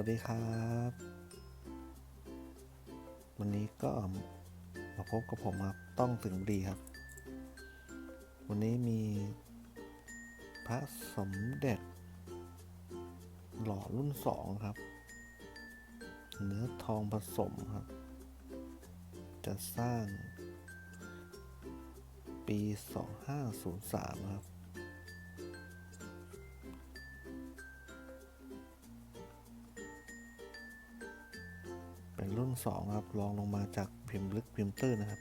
วัสดีครับ วันนี้ก็มาพบกับผมครับต้องถึงดีครับ วันนี้มีพระสมเด็จ หล่อรุ่นสองครับ เนื้อทองผสมครับ จะสร้างปี 2503 ครับ รุ่นสองครับรองลงมาจากพิมพ์ลึกพิมพ์ตื้นนะครับ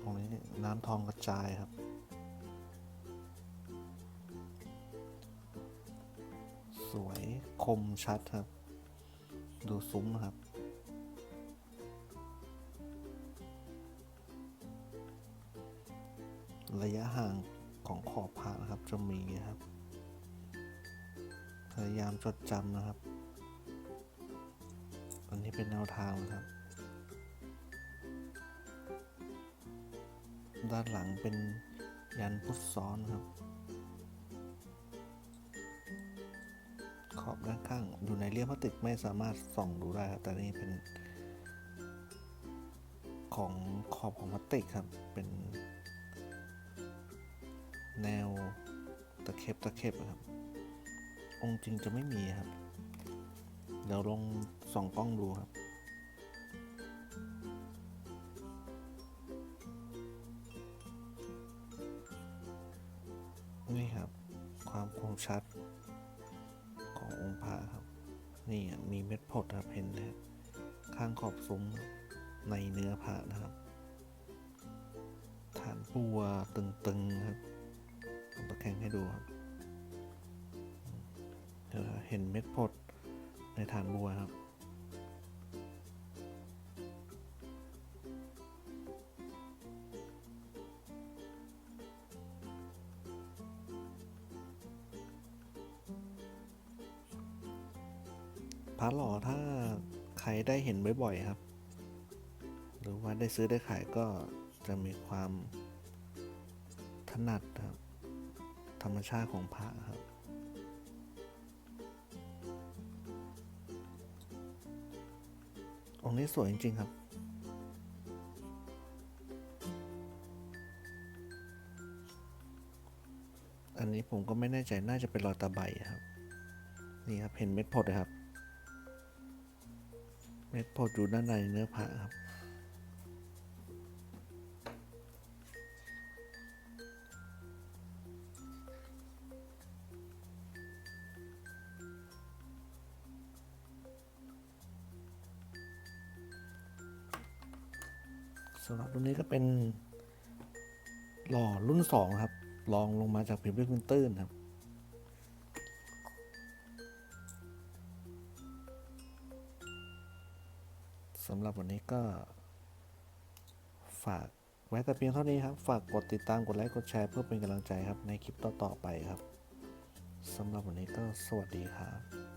ตรงนี้น้ำทองกระจายครับ สวยคมชัดครับ ดูซุ้มนะครับระยะห่างของขอบพระนะครับ จะมีครับ พยายามจดจำนะครับ อันนี้เป็นแนวทางนะครับ ด้านหลังเป็นยันพุทธซ้อนครับ ขอบด้านข้าง อยู่ในเลี่ยมพลาสติกไม่สามารถส่องดูได้ครับ แต่นี่เป็น ของขอบของพลาสติกครับ เป็นแนวตะเข็บตะเข็บครับ องค์จริงจะไม่มีครับ เดี๋ยวลองส่องกล้องดูครับ นี่ครับ ความคมชัดขององค์พระครับ นี่มีเม็ดผดครับเห็นนะข้างขอบซุ้มในเนื้อพระนะครับ ฐานปัวตึงๆครับผมตะแคงให้ดูครับ เดี๋ยวเห็นเม็ดพดในฐานบัวครับ พระหล่อถ้าใครได้เห็นบ่อยๆครับ หรือว่าได้ซื้อได้ขายก็จะมีความถนัดครับ ธรรมชาติของพระครับ องค์นี้สวยจริง ๆ ครับ อันนี้ผมก็ไม่แน่ใจน่าจะเป็นรอยตาใบครับ นี่ครับ เห็นเม็ดผดเลยครับ เม็ดผดอยู่ด้านในเนื้อผ้าครับ สำหรับรุ่นนี้ก็เป็นหล่อรุ่นสองครับลองลงมาจากพิมพ์ลึกพิมพ์ตื้นครับ สำหรับวันนี้ก็ ฝากไว้แต่เพียงเท่านี้ครับ ฝากกดติดตามกดไลค์กดแชร์เพื่อเป็นกำลังใจครับในคลิปต่อๆไปครับ สำหรับวันนี้ก็สวัสดีครับ